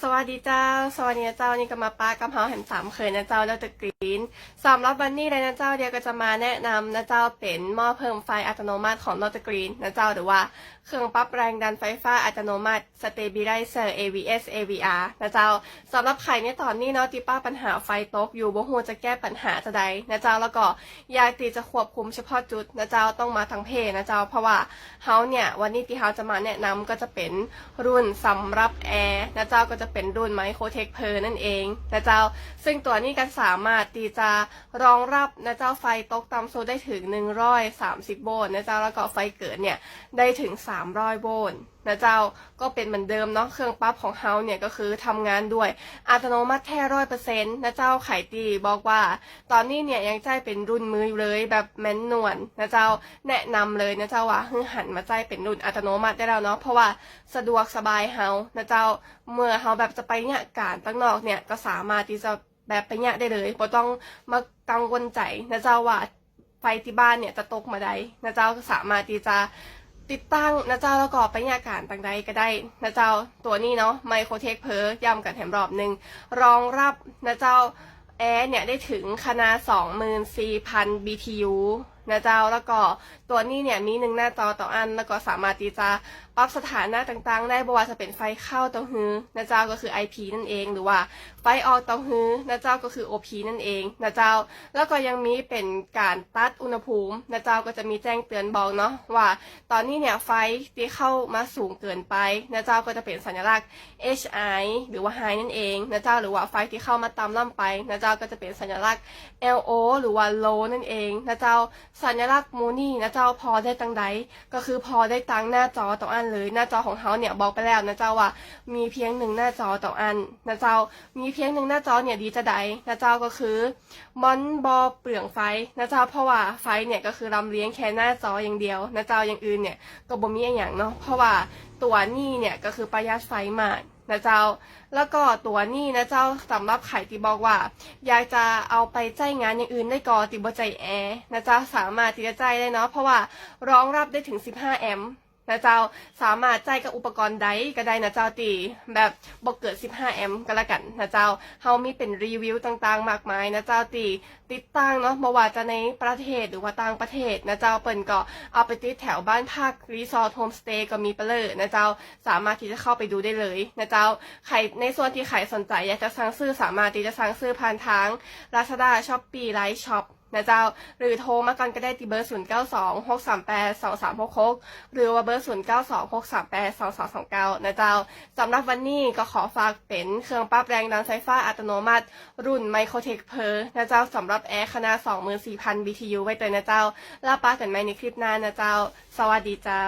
สวัสดีเจ้า สวัสดีเจ้า นี่ก็มาป้ากับเฮาแหมสามเคยนะเจ้าดรก รีนสำหรับวันนี้เลยนะเจ้าเดียวก็จะมาแนะนำนะเจ้าเป็นหม้อเพิ่มไฟอัตโนมัติของดรกรีนนะเจ้าหรือว่าเครื่องปรับแรงดันไฟฟ้าอัตโนมัติ Stabilizer AVS AVR นะเจ้าสำหรับใครในตอนนี้เนาะที่ป้าปัญหาไฟตกอยู่บ่ฮูจะแก้ปัญหาจะใดนะเจ้าแล้วก็ยากที่จะควบคุมเฉพาะจุดนะเจ้าต้องมาทางเพจนะเจ้าเพราะว่าเฮาเนี่ยวันนี้ที่เฮาจะมาแนะนำก็จะเป็นรุ่นสำหรับแอร์นะเจ้าก็จะเป็นรุ่นไมโครเทคเพอร์นั่นเองนะเจ้าซึ่งตัวนี้ก็สามารถที่จะรองรับนะเจ้าไฟตกต่ำสุดได้ถึง 130 โวลต์นะเจ้าแล้วก็ไฟเกิดเนี่ยได้ถึง 300 โวลต์นะเจ้าก็เป็นเหมือนเดิมเนาะเครื่องปั๊บของเฮาเนี่ยก็คือทำงานด้วยอัตโนมัติแท้ร้อยเปอร์เซ็นต์นะเจ้าไข่ตีบอกว่า ตอนนี้เนี่ยยังใจเป็นรุ่นมืออยู่เลยแบบแมนนวลนะเจ้าแนะนำเลยนะเจ้าว่าให้หันมาใจเป็นรุ่นอัตโนมัติได้แล้วเนาะเพราะว่าสะดวกสบายเฮานะเจ้าเมื่อเฮาแบบจะไปเนี่ยการตั้งนอกเนี่ยก็สามารถที่จะ แบบไปเนี่ยได้เลยบ่ต้องมากังวลใจนะเจ้าว่าไฟที่บ้านเนี่ยจะตกมาใดนะเจ้าสามารถที่จะติดตั้งนะเจ้าแล้วก็ไปยาการต่างใดก็ได้นะเจ้าตัวนี้เนาะไมโครเทคเพอย้ำกันแถมรอบหนึ่งรองรับนะเจ้าแอร์เนี่ยได้ถึงขนาด24,000 BTU นะเจ้าแล้วก็ตัวนี้เนี่ยมีหนึ่งหน้าจอต่ออัน แล้วก็สามารถที่จะปรับสถานะต่างๆ ได้บ่ว่าจะเป็นไฟเข้าเต่อฮือนะเจ้าก็คือ IP นั่นเอง หรือว่าไฟออกเต่อฮือนะเจ้าก็คือ OP นั่นเองนะเจ้า แล้วก็ยังมีเป็นการตัดอุณหภูมินะเจ้าก็จะมีแจ้งเตือนบอกเนาะว่า ตอนนี้เนี่ยไฟที่เข้ามาสูงเกินไปนะเจ้าก็จะเป็นสัญลักษณ์ HI หรือว่า High นั่นเองนะเจ้าหรือว่าไฟที่เข้ามาตามล่ำไปนะเจ้าก็จะเป็นสัญลักษณ์ LO หรือว่า Low นั่นเองนะเจ้าสัญลักษณ์มูนี่นะเจ้าพอได้ตังใดก็คือพอได้ตังหน้าจอต่ออันเลยหน้าจอของเขาเนี่ยบอกไปแล้วนะเจ้าว่ามีเพียงหนึ่งหน้าจอต่ออันนะเจ้ามีเพียงหนึ่งหน้าจอเนี่ยดีจะใดนะเจ้าก็คือมอนบอเปลืองไฟนะเจ้าเพราะว่าไฟเนี่ยก็คือลำเลี้ยงแค่หน้าจออย่างเดียวนะเจ้าอย่างอื่นเนี่ยก็บ่มีอย่างเนาะเพราะว่าตัวนี่เนี่ยก็คือประหยัดไฟมาก นะเจ้า แล้วก็ตัวนี้นะเจ้าสำหรับไข่ตีบอกว่า อยากจะเอาไปใจงานอย่างอื่นได้ก่อติบใจแอร์นะเจ้าสามารถติดใจได้เนาะเพราะว่ารองรับได้ถึง 15 แอมป์ นะเจ้าสามารถใจกับอุปกรณ์ใดก็ได้นะเจ้าตีแบบบอกเกิด 15 แอมป์ก็แล้วกันนะเจ้าเฮามีเป็นรีวิวต่างๆ มากมายนะเจ้าตีติดตั้งเนาะมาว่าจะในประเทศหรือว่าต่างประเทศนะเจ้าเปิ่นก็เอาไปติดแถวบ้านพักรีสอร์ทโฮมสเตย์ก็มีไปเลยนะเจ้าสามารถที่จะเข้าไปดูได้เลยนะเจ้าใครในส่วนที่ใครสนใจอยากจะสั่งซื้อสามารถที่จะสั่งซื้อผ่านทาง Lazada Shopee Line Shop นะเจ้า หรือโทรมากันก็ได้ที่เบอร์ 0 9 2 6 3 8 2 3 6 6 หรือว่าเบอร์ 0 9 2 6 3 8 2 2 2 9 นะเจ้าสำหรับวันนี้ก็ขอฝากเป็นเครื่องปรับแรงดันไฟฟ้าอัตโนมัติ รุ่น Microtech Per นะเจ้าสำหรับแอร์ขนาด 24,000 BTU ไว้เตยนะเจ้า แล้วป้ากันไหมในคลิปหน้านะเจ้า สวัสดีเจ้า